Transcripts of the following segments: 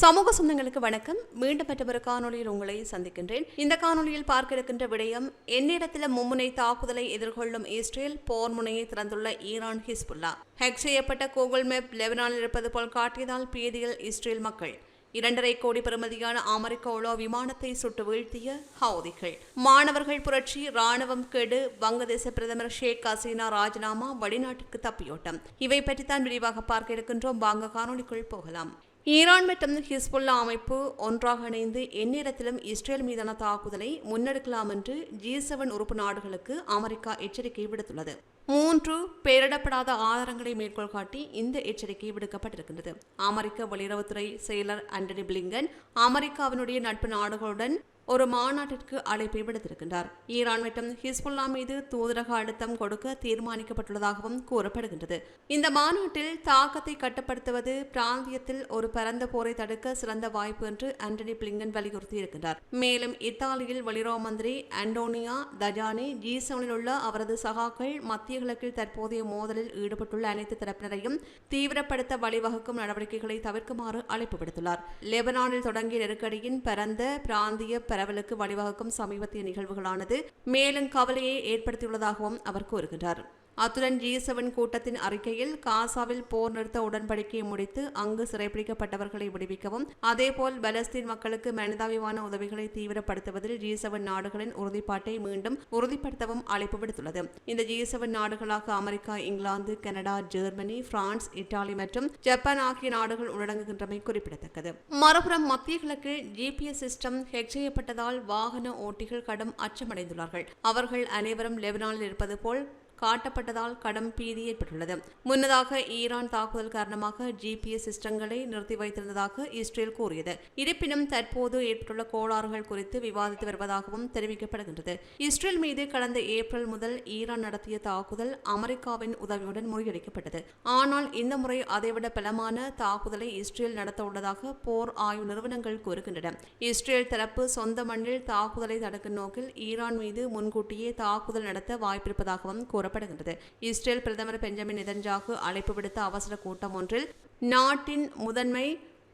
சமூக சொந்தங்களுக்கு வணக்கம். மீண்டும் மற்றொரு காணொளியில் உங்களை சந்திக்கின்றேன். இந்த காணொலியில் பார்க்க இருக்கின்ற விடயம் என்னிடத்தில் மும்முனை தாக்குதலை எதிர்கொள்ளும் இஸ்ரேல் போர் முனையை திறந்துள்ள ஈரான் ஹிஸ்புல்லா. ஹேக் செய்யப்பட்ட கூகுள் மேப் லெபனானில் இருப்பது போல் காட்டியதால் பீதியில் இஸ்ரேல் மக்கள். இரண்டரை கோடி பெறுமதியான அமெரிக்க உலோ விமானத்தை சுட்டு வீழ்த்திய ஹவுதிகள். மாணவர்கள் புரட்சி ராணுவம் கெடு வங்கதேச பிரதமர் ஷேக் ஹசீனா ராஜினாமா வெளிநாட்டுக்கு தப்பியோட்டம். இவை பற்றித்தான் விரிவாக பார்க்க இருக்கின்றோம். வாங்க காணொலிக்குள் போகலாம். ஈரான் மற்றும் ஹிஸ்புல்லா அமைப்பு ஒன்றாக இணைந்து எந்நேரத்திலும் இஸ்ரேல் மீதான தாக்குதலை முன்னெடுக்கலாம் என்று ஜி செவன் உறுப்பு நாடுகளுக்கு அமெரிக்கா எச்சரிக்கை விடுத்துள்ளது. மூன்று பெயரிடப்படாத ஆதாரங்களை மேற்கோள் காட்டி இந்த எச்சரிக்கை விடுக்கப்பட்டிருக்கின்றது. அமெரிக்க வெளியுறவுத்துறை செயலர் ஆண்டனி பிளிங்கன் அமெரிக்காவினுடைய நட்பு நாடுகளுடன் ஒரு மாநாட்டிற்கு அழைப்பை விடுத்திருக்கின்றார். ஈரான் மற்றும் ஹிஸ்புல்லா மீது தூதரக அழுத்தம் கொடுக்க தீர்மானிக்கப்பட்டுள்ளதாகவும் கூறப்படுகின்றது. இந்த மாநாட்டில் தாக்கத்தை கட்டுப்படுத்துவது பிராந்தியத்தில் ஒரு பரந்த போரை தடுக்க சிறந்த வாய்ப்பு என்று ஆண்டனி பிளிங்கன் வலியுறுத்தியிருக்கின்றார். மேலும் இத்தாலியில் வெளியுறவு மந்திரி அண்டோனியா தஜானி ஜி செவனில் உள்ள அவரது சகாக்கள் மத்திய கிழக்கில் தற்போதைய மோதலில் ஈடுபட்டுள்ள அனைத்து தரப்பினரையும் தீவிரப்படுத்த வழிவகுக்கும் நடவடிக்கைகளை தவிர்க்குமாறு அழைப்பு விடுத்துள்ளார். லெபனானில் தொடங்கிய நெருக்கடியின் பரந்த பிராந்திய பரவலுக்கு வழிவகுக்கும் சமீபத்திய நிகழ்வுகளானது மேலும் கவலையை ஏற்படுத்தியுள்ளதாகவும் அவர் கூறுகின்றார். அத்துடன் ஜி செவன் கூட்டத்தின் அறிக்கையில் காசாவில் போர் நிறுத்த உடன்படிக்கையை முடித்து அங்கு சிறைப்பிடிக்கப்பட்டவர்களை விடுவிக்கவும் அதேபோல் பலஸ்தீன் மக்களுக்கு மனிதாபிமான உதவிகளை தீவிரப்படுத்துவதில் ஜி செவன் நாடுகளின் உறுதிப்பாட்டை மீண்டும் உறுதிப்படுத்தவும் அழைப்பு விடுத்துள்ளது. இந்த ஜி செவன் நாடுகளாக America England Canada Germany France Italy மற்றும் ஜப்பான் ஆகிய நாடுகள் உள்ளடங்குகின்றமை குறிப்பிடத்தக்கது. மறுபுறம் மத்திய கிழக்கு ஜிபிஎஸ் சிஸ்டம் ஹெக் செய்யப்பட்டதால் வாகன ஓட்டிகள் கடும் அச்சமடைந்துள்ளார்கள். அவர்கள் அனைவரும் லெபனானில் இருப்பது போல் காட்டப்பட்டதால் கடும் பீதி ஏற்பட்டுள்ளது. முன்னதாக ஈரான் தாக்குதல் காரணமாக ஜிபிஎஸ் சிஸ்டங்களை நிறுத்தி வைத்திருந்ததாக இஸ்ரேல் கூறியது. இருப்பினும் தற்போது ஏற்பட்டுள்ள கோளாறுகள் குறித்து விவாதித்து வருவதாகவும் தெரிவிக்கப்படுகின்றது. இஸ்ரேல் மீது கடந்த ஏப்ரல் முதல் ஈரான் நடத்திய தாக்குதல் அமெரிக்காவின் உதவியுடன் முறியடிக்கப்பட்டது. ஆனால் இந்த முறை அதைவிட பலமான தாக்குதலை இஸ்ரேல் நடத்த உள்ளதாக போர் ஆய்வு நிறுவனங்கள் கூறுகின்றன. இஸ்ரேல் தரப்பு சொந்த மண்ணில் தாக்குதலை தடுக்கும் நோக்கில் ஈரான் மீது முன்கூட்டியே தாக்குதல் நடத்த வாய்ப்பிருப்பதாகவும் கூற கூறப்படுகின்றது இஸ்ரேல் பிரதமர் பெஞ்சமின் நிதன்ஜாகு அழைப்பு விடுத்த அவசர கூட்டம் ஒன்றில் நாட்டின் முதன்மை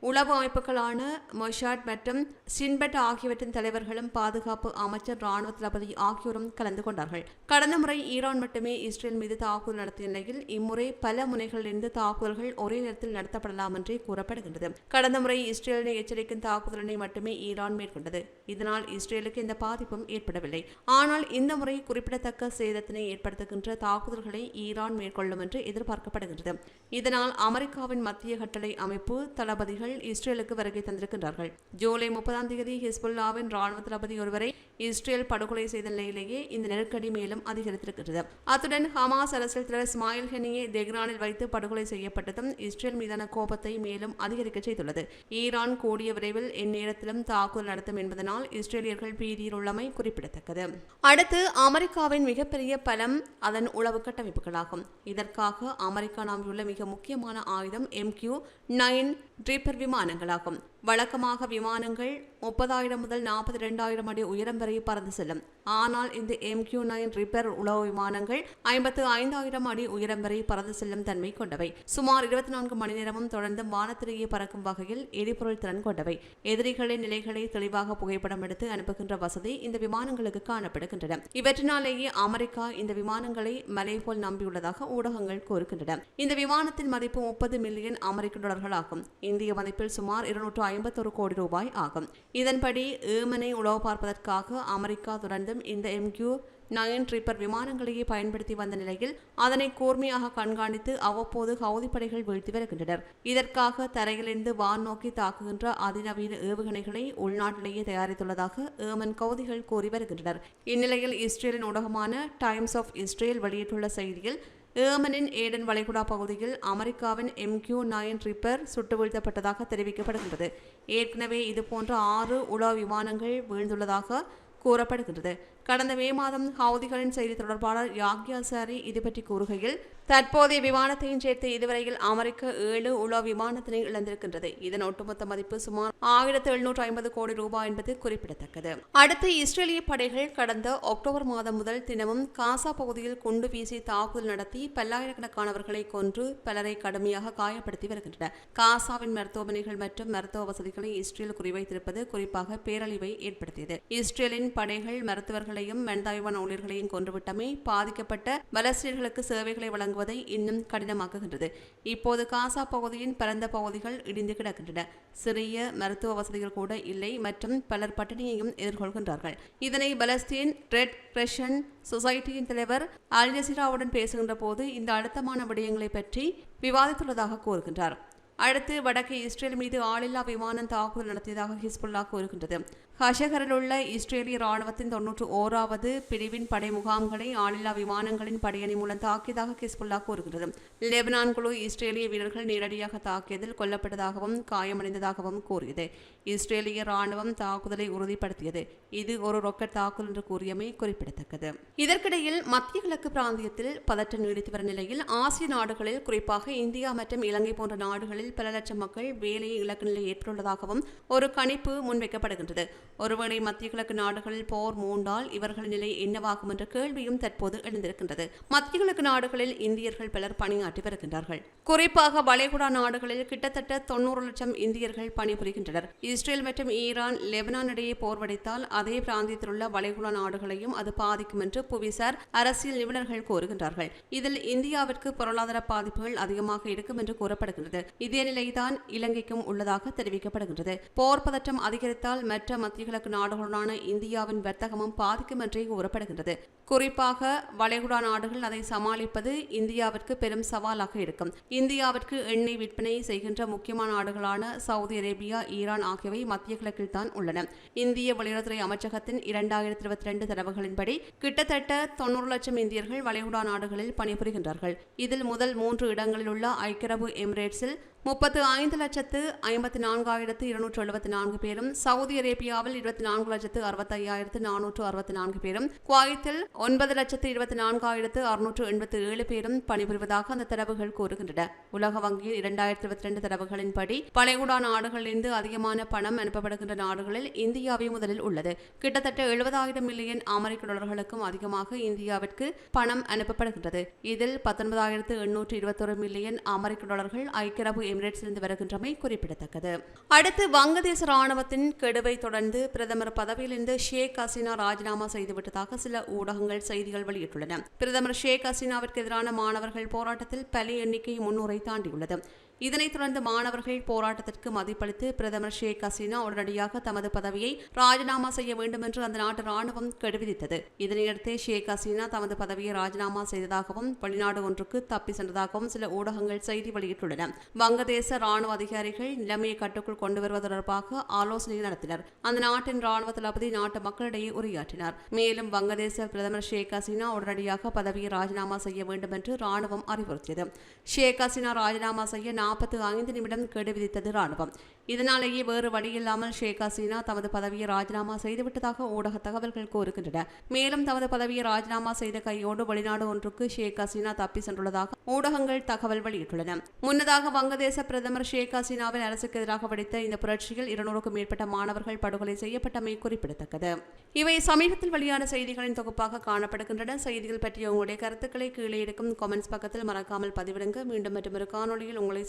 உளவு அமைப்புகளான மொஷாட் மற்றும் சின்பட் ஆகியவற்றின் தலைவர்களும் பாதுகாப்பு அமைச்சர் ராணுவ தளபதி ஆகியோரும் கலந்து கொண்டார்கள். கடந்த முறை ஈரான் மட்டுமே இஸ்ரேல் மீது தாக்குதல் நடத்திய நிலையில் இம்முறை பல முனைகளிலிருந்து தாக்குதல்கள் ஒரே நேரத்தில் நடத்தப்படலாம் என்றே கூறப்படுகின்றது. கடந்த முறை இஸ்ரேலினை எச்சரிக்கும் தாக்குதலினை மட்டுமே ஈரான் மேற்கொண்டது. இதனால் இஸ்ரேலுக்கு இந்த பாதிப்பும் ஏற்படவில்லை. ஆனால் இந்த முறை குறிப்பிடத்தக்க சேதத்தினை ஏற்படுத்துகின்ற தாக்குதல்களை ஈரான் மேற்கொள்ளும் என்று எதிர்பார்க்கப்படுகின்றது. இதனால் அமெரிக்காவின் மத்திய கட்டளை அமைப்பு தளபதிகள் இஸ்ரேலுக்கு வருகை தந்திருக்கின்றார்கள். ஜூலை முப்பதாம் தேதி ஹிஸ்புல்லாவின் ராணுவ தளபதி ஒருவரை இஸ்ரேல் படுகொலை செய்த நிலையிலேயே இந்த நெருக்கடி மேலும் அதிகரித்திருக்கிறது அத்துடன் ஹமாஸ் அரசியல் தலைவர் இஸ்மாயில் ஹெனியை தெஹ்ரானில் வைத்து படுகொலை செய்யப்பட்டதும் இஸ்ரேல் மீதான கோபத்தை மேலும் அதிகரிக்க செய்துள்ளது. ஈரான் கூடிய விரைவில் எந்நேரத்திலும் தாக்குதல் நடத்தும் என்பதனால் இஸ்ரேலியர்கள் பீதியில் உள்ளமை குறிப்பிடத்தக்கது. அடுத்து அமெரிக்காவின் மிகப்பெரிய பலம் அதன் உளவு கட்டமைப்புகளாகும். இதற்காக அமெரிக்கா நம்பியுள்ள மிக முக்கியமான ஆயுதம் எம் கியூ நைன் ட்ரீப்பர் விமானங்களாகும். வழக்கமாக விமானங்கள் முப்பதாயிரம் முதல் நாற்பத்தி ரெண்டாயிரம் அடி உயரம் வரை பறந்து செல்லும். ஆனால் இந்த எம்கியூ நைன் ரிப்பேர் உளவு விமானங்கள் ஐம்பத்து ஐந்தாயிரம் அடி உயரம் வரை பறந்து செல்லும் தன்மை கொண்டவை. சுமார் இருபத்தி நான்கு மணி நேரமும் தொடர்ந்து வானத்திலேயே பறக்கும் வகையில் எரிபொருள் திறன் கொண்டவை. எதிரிகளின் நிலைகளை தெளிவாக புகைப்படம் எடுத்து அனுப்புகின்ற வசதி இந்த விமானங்களுக்கு காணப்படுகின்றன. இவற்றினாலேயே அமெரிக்கா இந்த விமானங்களை மலை போல் நம்பியுள்ளதாக ஊடகங்கள் கூறுகின்றன. இந்த விமானத்தின் மதிப்பு முப்பது மில்லியன் அமெரிக்க டாலர்களாகும். இந்திய மதிப்பில் சுமார் இருநூற்று ஐம்பத்தொரு கோடி ரூபாய் ஆகும். இதன்படி ஏமனை உளவு பார்ப்பதற்காக அமெரிக்கா தொடர்ந்தும் இந்த எம்கியூ நயன் ட்ரிப்பர் விமானங்களையே பயன்படுத்தி வந்த நிலையில் அதனை கூர்மையாக கண்காணித்து அவ்வப்போது ஹவுதி படைகள் வீழ்த்தி வருகின்றனர். இதற்காக தரையிலிருந்து வான் நோக்கி தாக்குகின்ற அதிநவீன ஏவுகணைகளை உள்நாட்டிலேயே தயாரித்துள்ளதாக ஏமன் கவுதிகள் கூறி வருகின்றனர். இந்நிலையில் இஸ்ரேலின் ஊடகமான டைம்ஸ் ஆஃப் இஸ்ரேல் வெளியிட்டுள்ள செய்தியில் ஏமனின் ஏடன் வளைகுடா பகுதியில் அமெரிக்காவின் எம்கியூ நயன் ரிப்பர் சுட்டு வீழ்த்தப்பட்டதாக தெரிவிக்கப்படுகின்றது. ஏற்கனவே இதுபோன்ற ஆறு உலா விமானங்கள் வீழ்ந்துள்ளதாக கூறப்படுகின்றது. கடந்த மே மாதம் ஹவுதிகளின் செய்தி தொடர்பாளர் யாக்யா சாரி இது பற்றி கூறுகையில் தற்போதைய விமானத்தையும் சேர்த்து இதுவரையில் அமெரிக்க ஏழு உலோ விமானத்தினை இழந்திருக்கின்றது. இதன் ஒட்டுமொத்த மதிப்பு சுமார் ஆயிரத்து எழுநூற்று ஐம்பது கோடி ரூபாய் என்பது குறிப்பிடத்தக்கது. அடுத்து இஸ்ரேலிய படைகள் கடந்த அக்டோபர் மாதம் முதல் தினமும் காசா பகுதியில் குண்டு வீசி தாக்குதல் நடத்தி பல்லாயிரக்கணக்கானவர்களை கொன்று பலரை கடுமையாக காயப்படுத்தி வருகின்றன. காசாவின் மருத்துவமனைகள் மற்றும் மருத்துவ வசதிகளை இஸ்ரேல் குறிவைத்திருப்பது குறிப்பாக பேரழிவை ஏற்படுத்தியது. இஸ்ரேலின் படைகள் மருத்துவர்கள் ஊழியர்களையும் மனிதாபிமான ஊழியர்களையும் கொன்றுவிட்டமை பாதிக்கப்பட்ட பலஸ்தீனர்களுக்கு சேவைகளை வழங்குவதை இன்னும் கடினமாக்குகின்றது. இப்போது காசா பகுதியின் பரந்த பகுதிகள் இடிந்து கிடக்கின்றன. சிறிய மருத்துவ வசதிகள் கூட இல்லை மற்றும் பலர் பட்டினியையும் எதிர்கொள்கின்றார்கள். இதனை பலஸ்தீன் ரெட் கிரஷன் சொசைட்டியின் தலைவர் அல் ஜசீராவுடன் பேசுகின்ற போது இந்த அழுத்தமான விடயங்களை பற்றி விவாதித்துள்ளதாக கூறுகின்றார். அடுத்து வடக்கு இஸ்ரேல் மீது ஆளில்லா விமானம் தாக்குதல் நடத்தியதாக ஹிஸ்புல்லா கூறுகின்றது. ஹஷகரில் உள்ள இஸ்ரேலிய ராணுவத்தின் தொன்னூற்று ஓராவது பிரிவின் படை முகாம்களை ஆளில்லா விமானங்களின் படையணி மூலம் தாக்கியதாக ஹிஸ்புல்லா கூறுகிறது. லெபனான் குழு இஸ்ரேலிய வீரர்கள் நேரடியாக தாக்கியதில் கொல்லப்பட்டதாகவும் காயமடைந்ததாகவும் கூறியது. இஸ்ரேலிய ராணுவம் தாக்குதலை உறுதிப்படுத்தியது. இது ஒரு ரொக்கெட் தாக்குதல் என்று கூறியமை குறிப்பிடத்தக்கது. இதற்கிடையில் மத்திய கிழக்கு பிராந்தியத்தில் பதற்றம் நீடித்து வரும் நிலையில் ஆசிய நாடுகளில் குறிப்பாக இந்தியா மற்றும் இலங்கை போன்ற நாடுகளில் பல லட்சம் மக்கள் வேலையை இலக்கு நிலை ஏற்பட்டுள்ளதாகவும் ஒரு கணிப்பு முன்வைக்கப்படுகின்றது. ஒருவேளை மத்திய கிழக்கு நாடுகளில் போர் மூண்டால் இவர்கள் நிலை என்னவாகும் என்ற கேள்வியும் தற்போது எழுந்திருக்கின்றது. மத்திய கிழக்கு நாடுகளில் இந்தியர்கள் பலர் பணியாற்றி வருகின்றார்கள். குறிப்பாக வளைகுடா நாடுகளில் கிட்டத்தட்ட தொன்னூறு லட்சம் இந்தியர்கள் பணிபுரிகின்றனர். இஸ்ரேல் மற்றும் ஈரான் லெபனான் இடையே போர் வடித்தால் அதே பிராந்தியத்தில் உள்ள வளைகுடா நாடுகளையும் அது பாதிக்கும் என்று புவிசார் அரசியல் நிபுணர்கள் கூறுகின்றார்கள். இதில் இந்தியாவிற்கு பொருளாதார பாதிப்புகள் அதிகமாக இருக்கும் என்று கூறப்படுகின்றது. இதே நிலைதான் இலங்கைக்கும் உள்ளதாக தெரிவிக்கப்படுகின்றது. போர் பதற்றம் அதிகரித்தால் மற்ற மத்திய மத்தியகிழக்கு நாடுகளுடனான இந்தியாவின் வர்த்தகமும் பாதிக்கும் என்றே கூறப்படுகின்றது. குறிப்பாக வளைகுடா நாடுகள் அதை சமாளிப்பது இந்தியாவிற்கு பெரும் சவாலாக இருக்கும். இந்தியாவிற்கு எண்ணெய் விற்பனை செய்கின்ற முக்கியமான நாடுகளான சவுதி அரேபியா ஈரான் ஆகியவை மத்திய கிழக்கில் தான் உள்ளன. இந்திய வெளியுறவுத்துறை அமைச்சகத்தின் இரண்டாயிரத்தி இருபத்தி ரெண்டு தரவுகளின்படி கிட்டத்தட்ட தொன்னூறு லட்சம் இந்தியர்கள் வளைகுடா நாடுகளில் பணிபுரிகின்றார்கள். இதில் முதல் மூன்று இடங்களில் உள்ள ஐக்கிய அரபு எமிரேட்ஸில் முப்பத்து ஐந்து லட்சத்து ஐம்பத்தி நான்காயிரத்து இருநூற்று எழுபத்தி நான்கு பேரும் சவுதி அரேபியாவில் இருபத்தி நான்கு லட்சத்து அறுபத்தி ஐயாயிரத்து நானூற்று அறுபத்தி நான்கு பேரும் குவைத்தில் ஒன்பது லட்சத்து இருபத்தி நான்காயிரத்து அறுநூற்று எண்பத்தி ஏழு பேரும் பணிபுரிவதாக அந்த தரவுகள் கூறுகின்றன. உலக வங்கியின் இரண்டாயிரத்தி இருபத்தி ரெண்டு தரவுகளின்படி பழையகுடா நாடுகளிலிருந்து அதிகமான பணம் அனுப்பப்படுகின்ற நாடுகளில் இந்தியாவே முதலில் உள்ளது. கிட்டத்தட்ட எழுபதாயிரம் மில்லியன் அமெரிக்க டாலர்களுக்கும் அதிகமாக இந்தியாவிற்கு பணம் அனுப்பப்படுகின்றது. இதில் பத்தொன்பதாயிரத்து எண்ணூற்று இருபத்தொரு மில்லியன் அமெரிக்க டாலர்கள் ஐக்கிய அரபு எமிரேட்ஸிலிருந்து வருகின்றமை குறிப்பிடத்தக்கது. அடுத்து வங்கதேச ராணுவத்தின் கெடுவை தொடர்ந்து பிரதமர் பதவியிலிருந்து ஷேக் ஹசீனா ராஜினாமா செய்துவிட்டதாக சில ஊடகங்கள் செய்திகள் வெளியிட்டுள்ளன. பிரதமர் ஷேக் ஹசீனாவிற்கு எதிரான மாணவர்கள் போராட்டத்தில் பல எண்ணிக்கை முன்னூரை தாண்டியுள்ளது. இதனைத் தொடர்ந்து மாணவர்கள் போராட்டத்திற்கு மதிப்பளித்து பிரதமர் ஷேக் ஹசீனா உடனடியாக தமது பதவியை ராஜினாமா செய்ய வேண்டும் என்று அந்த நாட்டு ராணுவம் கெடுவிதித்தது. இதனையடுத்து ஷேக் ஹசீனா தமது பதவியை ராஜினாமா செய்ததாகவும் வெளிநாடு ஒன்றுக்கு தப்பி சென்றதாகவும் சில ஊடகங்கள் செய்தி வெளியிட்டுள்ளன. வங்கதேச ராணுவ அதிகாரிகள் நிலைமையை கட்டுக்குள் கொண்டு வருவது தொடர்பாக ஆலோசனை நடத்தினர். அந்த நாட்டின் ராணுவ தளபதி நாட்டு மக்களிடையே உரையாற்றினார். மேலும் வங்கதேச பிரதமர் ஷேக் ஹசீனா உடனடியாக பதவியை ராஜினாமா செய்ய வேண்டும் என்று ராணுவம் அறிவுறுத்தியது. ஷேக் ஹசீனா ராஜினாமா செய்ய நாற்பத்தி ஐந்து நிமிடம் கெடு விதித்தது ராணுவம் இதனாலேயே வேறு வழியில்லாமல் ஷேக் ஹசீனா தமது பதவியை ராஜினாமா செய்துவிட்டதாக ஊடக தகவல்கள் கூறுகின்றன. மேலும் தமது பதவியை ராஜினாமா செய்த கையோடு வெளிநாடு ஒன்றுக்கு ஷேக் ஹசீனா தப்பி சென்றுள்ளதாக ஊடகங்கள் தகவல் வெளியிட்டுள்ளன. முன்னதாக வங்கதேச பிரதமர் ஷேக் ஹசீனாவின் அரசுக்கு எதிராக வெடித்த இந்த புரட்சியில் இருநூறுக்கும் மேற்பட்ட மாணவர்கள் படுகொலை செய்யப்பட்டமை குறிப்பிடத்தக்கது. இவை சமீபத்தில் வெளியான செய்திகளின் தொகுப்பாக காணப்படுகின்றன. செய்திகள் பற்றிய உங்களுடைய கருத்துக்களை கீழே இருக்கும் கமெண்ட்ஸ் பக்கத்தில் மறக்காமல் பதிவிடுங்க. மீண்டும் மற்றொரு காணொலியில் உங்களை